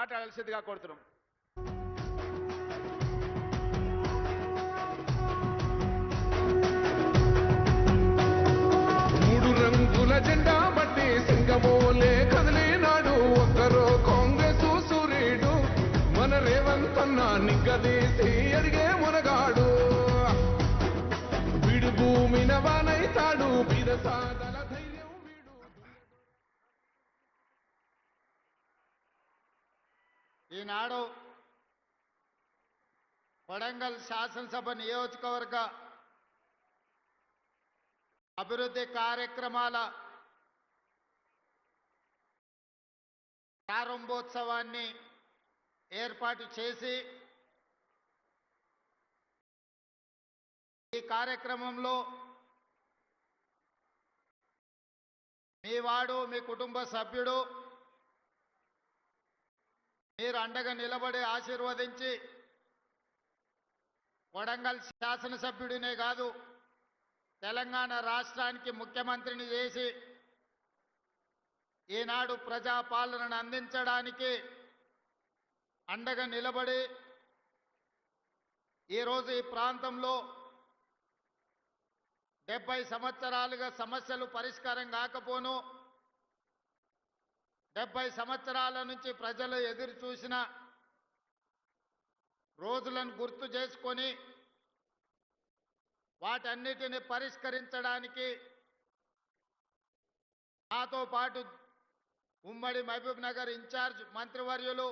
మాట్లాడాల్సిందిగా కోరుతున్నాం. మూడు రంగుల జెండా బట్టి సింగమోలే కదిలినాడు. ఒక్కరో కాంగ్రెస్ సూర్యుడు. మన రేవంత్ అన్న నిగ్గదీసి అడిగే మునగాడు. విడు భూమిన వానైతాడు బీద ఈనాడు కొడంగల్ శాసనసభ నియోజకవర్గ అభివృద్ధి కార్యక్రమాల ప్రారంభోత్సవాన్ని ఏర్పాటు చేసి ఈ కార్యక్రమంలో మీ వాడు మీ కుటుంబ సభ్యుడు మీరు అండగా నిలబడి ఆశీర్వదించి వడంగల్ శాసనసభ్యుడినే కాదు తెలంగాణ రాష్ట్రానికి ముఖ్యమంత్రిని చేసి ఈనాడు ప్రజాపాలనను అందించడానికి అండగా నిలబడి ఈరోజు ఈ ప్రాంతంలో డెబ్బై సంవత్సరాలుగా సమస్యలు పరిష్కారం కాకపోను డెబ్బై సంవత్సరాల నుంచి ప్రజలు ఎదురు చూసిన రోజులను గుర్తు చేసుకొని వాటన్నిటిని పరిష్కరించడానికి నాతో పాటు ఉమ్మడి మహబూబ్ నగర్ ఇన్ఛార్జ్ మంత్రివర్యులు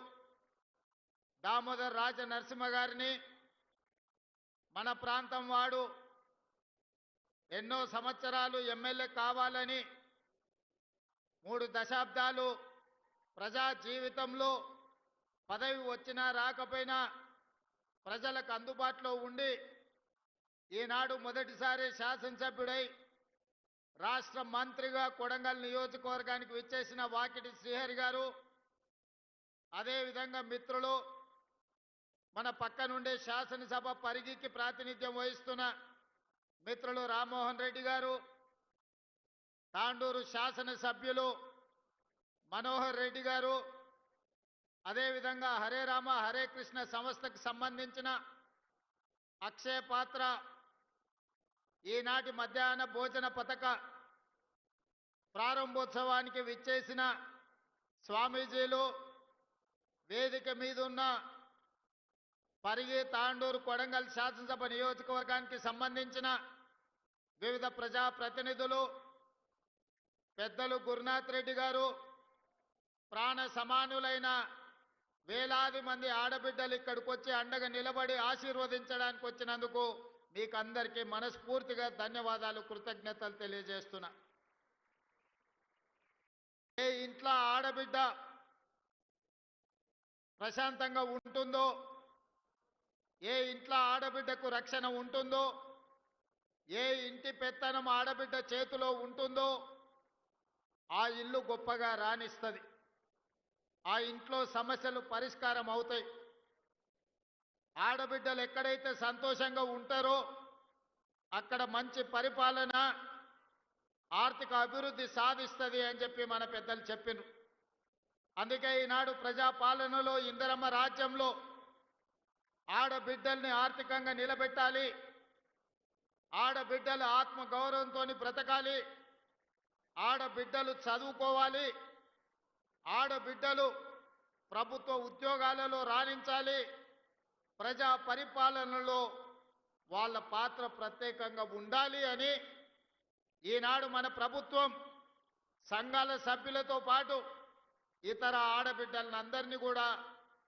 దామోదర్ రాజ నరసింహ గారిని మన ప్రాంతం వాడు ఎన్నో సంవత్సరాలు ఎమ్మెల్యే కావాలని మూడు దశాబ్దాలు ప్రజా జీవితంలో పదవి వచ్చినా రాకపోయినా ప్రజలకు అందుబాటులో ఉండి ఈనాడు మొదటిసారి శాసనసభ్యుడై రాష్ట్ర మంత్రిగా కొడంగల్ నియోజకవర్గానికి విచ్చేసిన వాకిటి శ్రీహరి గారు అదేవిధంగా మిత్రులు మన పక్క నుండే శాసనసభ పరిగికి ప్రాతినిధ్యం వహిస్తున్న మిత్రులు రామ్మోహన్ రెడ్డి గారు తాండూరు శాసనసభ్యులు మనోహర్ రెడ్డి గారు అదేవిధంగా హరే రామ హరే కృష్ణ సంస్థకు సంబంధించిన అక్షయ పాత్ర ఈనాటి మధ్యాహ్న భోజన పథక ప్రారంభోత్సవానికి విచ్చేసిన స్వామీజీలు వేదిక మీద ఉన్న పరిగి తాండూరు కొడంగల్ శాసనసభ నియోజకవర్గానికి సంబంధించిన వివిధ ప్రజాప్రతినిధులు పెద్దలు గురునాథ్ రెడ్డి గారు ప్రాణ సమానులైన వేలాది మంది ఆడబిడ్డలు ఇక్కడికి వచ్చి అండగా నిలబడి ఆశీర్వదించడానికి వచ్చినందుకు మీకు అందరికీ మనస్ఫూర్తిగా ధన్యవాదాలు కృతజ్ఞతలు తెలియజేస్తున్నా. ఏ ఇంట్లో ఆడబిడ్డ ప్రశాంతంగా ఉంటుందో ఏ ఇంట్లో ఆడబిడ్డకు రక్షణ ఉంటుందో ఏ ఇంటి పెత్తనం ఆడబిడ్డ చేతిలో ఉంటుందో ఆ ఇల్లు గొప్పగా రాణిస్తుంది. ఆ ఇంట్లో సమస్యలు పరిష్కారం అవుతాయి ఆడబిడ్డలు ఎక్కడైతే సంతోషంగా ఉంటారో అక్కడ మంచి పరిపాలన ఆర్థిక అభివృద్ధి సాధిస్తుంది అని చెప్పి మన పెద్దలు చెప్పిన అందుకే ఈనాడు ప్రజాపాలనలో ఇందిరమ్మ రాజ్యంలో ఆడబిడ్డల్ని ఆర్థికంగా నిలబెట్టాలి. ఆడబిడ్డలు ఆత్మగౌరవంతో బ్రతకాలి. ఆడబిడ్డలు చదువుకోవాలి. ఆడబిడ్డలు ప్రభుత్వ ఉద్యోగాలలో రాణించాలి. ప్రజా పరిపాలనలో వాళ్ళ పాత్ర ప్రత్యేకంగా ఉండాలి అని ఈనాడు మన ప్రభుత్వం సంఘాల సభ్యులతో పాటు ఇతర ఆడబిడ్డలందరినీ కూడా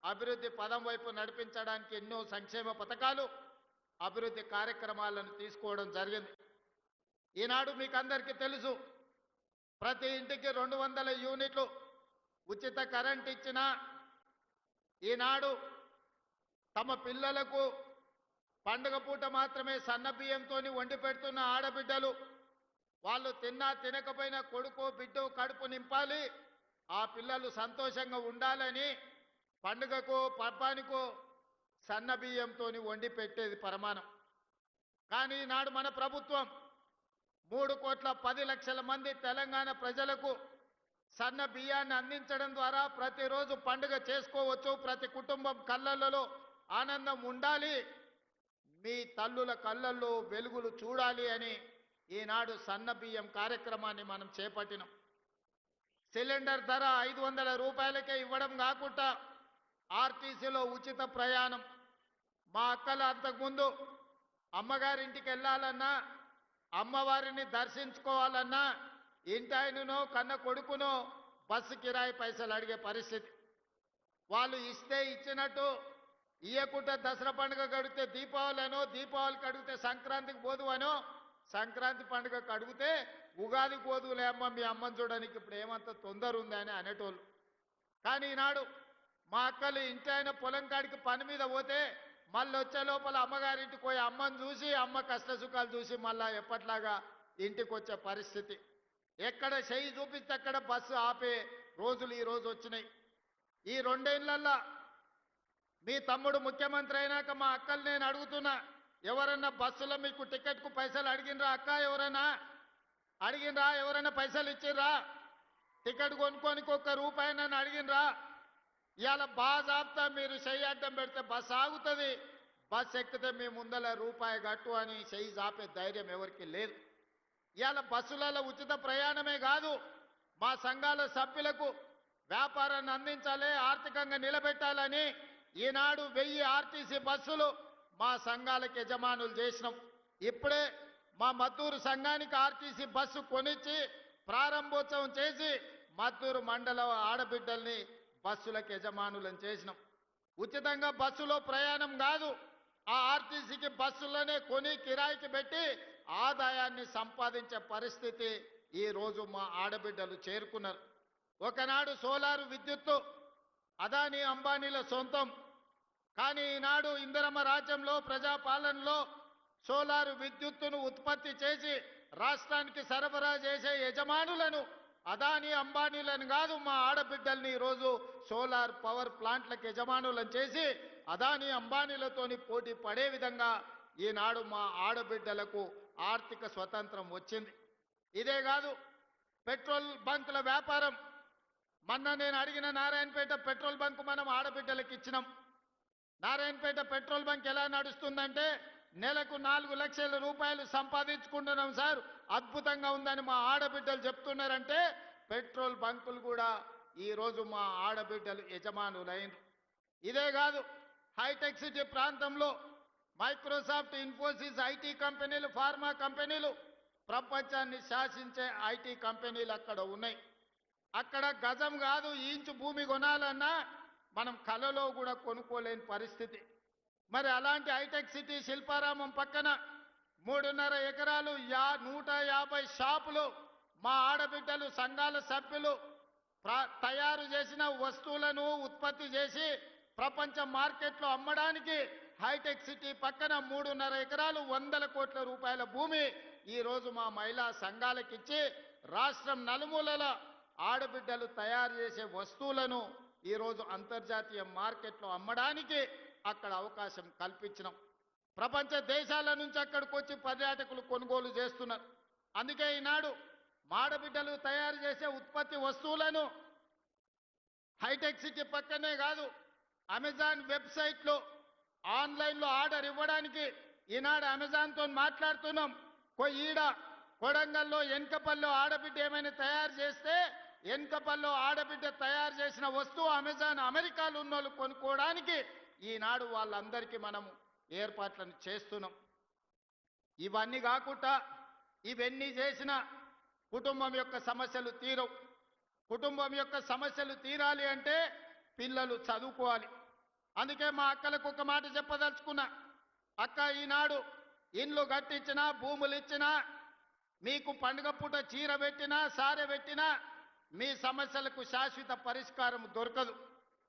అభివృద్ధి పదం వైపు నడిపించడానికి ఎన్నో సంక్షేమ పథకాలు అభివృద్ధి కార్యక్రమాలను తీసుకోవడం జరిగింది. ఈనాడు మీకు అందరికీ తెలుసు ప్రతి ఇంటికి రెండు వందల యూనిట్లు ఉచిత కరెంట్ ఇచ్చిన ఈనాడు తమ పిల్లలకు పండుగ పూట మాత్రమే సన్నబియ్యంతో వండి పెడుతున్న ఆడబిడ్డలు వాళ్ళు తిన్నా తినకపోయినా కొడుకు బిడ్డ కడుపు నింపాలి. ఆ పిల్లలు సంతోషంగా ఉండాలని పండుగకు పబ్బానికో సన్నబియ్యంతో వండి పెట్టేది పరమానం. కానీ ఈనాడు మన ప్రభుత్వం మూడు కోట్ల పది లక్షల మంది తెలంగాణ ప్రజలకు సన్న బియ్యాన్ని అందించడం ద్వారా ప్రతిరోజు పండుగ చేసుకోవచ్చు. ప్రతి కుటుంబం కళ్ళల్లో ఆనందం ఉండాలి. మీ తల్లుల కళ్ళల్లో వెలుగులు చూడాలి అని ఈనాడు సన్న బియ్యం కార్యక్రమాన్ని మనం చేపట్టినాం. సిలిండర్ ధర ఐదు వందల రూపాయలకే ఇవ్వడం కాకుండా ఆర్టీసీలో ఉచిత ప్రయాణం. మా అక్కలు అంతకుముందు అమ్మగారింటికి వెళ్ళాలన్నా అమ్మవారిని దర్శించుకోవాలన్నా ఇంటాయననో కన్న కొడుకునో బస్సు కిరాయి పైసలు అడిగే పరిస్థితి. వాళ్ళు ఇస్తే ఇచ్చినట్టు ఇయ్యకుంటే దసరా పండుగ దీపావళి దీపావళినో దీపావళి కడిగితే సంక్రాంతికి పోదు అనో సంక్రాంతి పండుగ కడిగితే ఉగాది పోదులే అమ్మ మీ అమ్మని చూడడానికి ఇప్పుడు ఏమంత తొందర ఉంది అని అనేటోళ్ళు. కానీ ఈనాడు మా అక్కలు ఇంటి ఆయన పొలం కాడికి పని మీద పోతే మళ్ళీ వచ్చే లోపల అమ్మగారింటికి పోయి అమ్మని చూసి అమ్మ కష్ట సుఖాలు చూసి మళ్ళా ఎప్పట్లాగా ఇంటికి వచ్చే పరిస్థితి. ఎక్కడ చెయ్యి చూపిస్తే అక్కడ బస్సు ఆపే రోజులు ఈరోజు వచ్చినాయి. ఈ రెండేళ్ళల్లా మీ తమ్ముడు ముఖ్యమంత్రి అయినాక మా అక్కలు నేను అడుగుతున్నా ఎవరన్నా బస్సులో మీకు టికెట్కు పైసలు అడిగినరా? అక్క ఎవరైనా అడిగినరా? ఎవరైనా పైసలు ఇచ్చిర్రా టికెట్ కొనుక్కోనికి ఒక్క రూపాయి నన్ను అడిగినరా? ఇవాళ బాజాబ్తా మీరు చెయ్యి అడ్డం పెడితే బస్సు ఆగుతుంది. బస్ ఎక్కితే మీ ముందల రూపాయి గట్టు అని చెయ్యి ఆపే ధైర్యం ఎవరికి లేదు. ఇవాళ బస్సులలో ఉచిత ప్రయాణమే కాదు మా సంఘాల సభ్యులకు వ్యాపారాన్ని అందించాలి ఆర్థికంగా నిలబెట్టాలని ఈనాడు వెయ్యి ఆర్టీసీ బస్సులు మా సంఘాలకు యజమానులు చేసినాం. ఇప్పుడే మా మద్దూరు సంఘానికి ఆర్టీసీ బస్సు కొనిచ్చి ప్రారంభోత్సవం చేసి మద్దూరు మండల ఆడబిడ్డల్ని బస్సులకు యజమానులను చేసినాం. ఉచితంగా బస్సులో ప్రయాణం కాదు ఆ ఆర్టీసీకి బస్సులోనే కొని కిరాయికి పెట్టి ఆదాయాన్ని సంపాదించే పరిస్థితి ఈ రోజు మా ఆడబిడ్డలు చేరుకున్నారు. ఒకనాడు సోలారు విద్యుత్తు అదానీ అంబానీల సొంతం. కానీ ఈనాడు ఇందిరమ్మ రాజ్యంలో ప్రజాపాలనలో సోలారు విద్యుత్తును ఉత్పత్తి చేసి రాష్ట్రానికి సరఫరా చేసే యజమానులను అదానీ అంబానీలను కాదు మా ఆడబిడ్డల్ని ఈరోజు సోలార్ పవర్ ప్లాంట్లకు యజమానులను చేసి అదానీ అంబానీలతోని పోటీ పడే విధంగా ఈనాడు మా ఆడబిడ్డలకు ఆర్థిక స్వతంత్రం వచ్చింది. ఇదే కాదు పెట్రోల్ బంకుల వ్యాపారం. మొన్న నేను అడిగిన నారాయణపేట పెట్రోల్ బంక్ మనం ఆడబిడ్డలకు ఇచ్చినాం. నారాయణపేట పెట్రోల్ బంక్ ఎలా నడుస్తుందంటే నెలకు నాలుగు లక్షల రూపాయలు సంపాదించుకుంటున్నాం సార్. అద్భుతంగా ఉందని మా ఆడబిడ్డలు చెప్తున్నారంటే పెట్రోల్ బంకులు కూడా ఈరోజు మా ఆడబిడ్డలు యజమానులైన ఇదే కాదు హైటెక్ సిటీ ప్రాంతంలో మైక్రోసాఫ్ట్ ఇన్ఫోసిస్ ఐటీ కంపెనీలు ఫార్మా కంపెనీలు ప్రపంచాన్ని శాసించే ఐటీ కంపెనీలు అక్కడ ఉన్నాయి. అక్కడ గజం కాదు ఇంచు భూమి కొనాలన్నా మనం కలలో కూడా కొనుక్కోలేని పరిస్థితి. మరి అలాంటి హైటెక్ సిటీ శిల్పారామం పక్కన మూడున్నర ఎకరాలు యా నూట యాభై షాపులు మా ఆడబిడ్డలు సంఘాల సభ్యులు ప్ర- తయారు చేసిన వస్తువులను ఉత్పత్తి చేసి ప్రపంచ మార్కెట్లో అమ్మడానికి హైటెక్ సిటీ పక్కన మూడున్నర ఎకరాలు వందల కోట్ల రూపాయల భూమి ఈరోజు మా మహిళా సంఘాలకిచ్చి రాష్ట్రం నలుమూలల ఆడబిడ్డలు తయారు చేసే వస్తువులను ఈరోజు అంతర్జాతీయ మార్కెట్లో అమ్మడానికి అక్కడ అవకాశం కల్పించినాం. ప్రపంచ దేశాల నుంచి అక్కడికి వచ్చి పర్యాటకులు కొనుగోలు చేస్తున్నారు. అందుకే ఈనాడు మాడబిడ్డలు తయారు చేసే ఉత్పత్తి వస్తువులను హైటెక్ సిటీ పక్కనే కాదు అమెజాన్ వెబ్సైట్లో ఆన్లైన్లో ఆర్డర్ ఇవ్వడానికి ఈనాడు అమెజాన్తో మాట్లాడుతున్నాం. కొ- ఈడ కొడంగల్లో ఎన్కపల్లో ఆడబిడ్డ ఏమైనా తయారు చేస్తే ఎన్కపల్లో ఆడబిడ్డ తయారు చేసిన వస్తువు అమెజాన్ అమెరికాలో ఉన్న వాళ్ళు కొనుక్కోవడానికి ఈనాడు వాళ్ళందరికీ మనము ఏర్పాట్లను చేస్తున్నాం. ఇవన్నీ కాకుండా ఇవన్నీ చేసిన కుటుంబం యొక్క సమస్యలు తీరవు. కుటుంబం యొక్క సమస్యలు తీరాలి అంటే పిల్లలు చదువుకోవాలి. అందుకే మా అక్కలకు ఒక మాట చెప్పదలుచుకున్నా. అక్క ఈనాడు ఇండ్లు కట్టించినా భూములు ఇచ్చినా మీకు పండుగ పూట చీర పెట్టినా సారె పెట్టినా మీ సమస్యలకు శాశ్వత పరిష్కారం దొరకదు.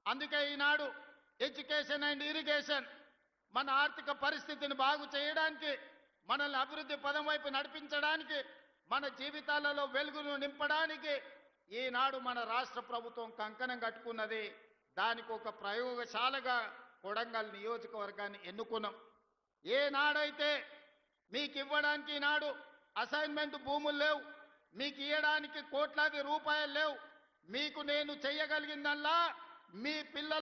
అందుకే ఈనాడు ఎడ్యుకేషన్ అండ్ ఇరిగేషన్ మన ఆర్థిక పరిస్థితిని బాగు చేయడానికి మనల్ని అభివృద్ధి పదం వైపు నడిపించడానికి మన జీవితాలలో వెలుగును నింపడానికి ఈనాడు మన రాష్ట్ర ప్రభుత్వం కంకణం కట్టుకున్నది. దానికి ఒక ప్రయోగశాలగా కొడంగల్ నియోజకవర్గాన్ని ఎన్నుకున్నాం. ఏనాడైతే మీకు ఇవ్వడానికి నాడు అసైన్మెంట్ భూములు లేవు మీకు ఇవ్వడానికి కోట్లాది రూపాయలు లేవు మీకు నేను చెయ్యగలిగిందల్లా మీ పిల్లల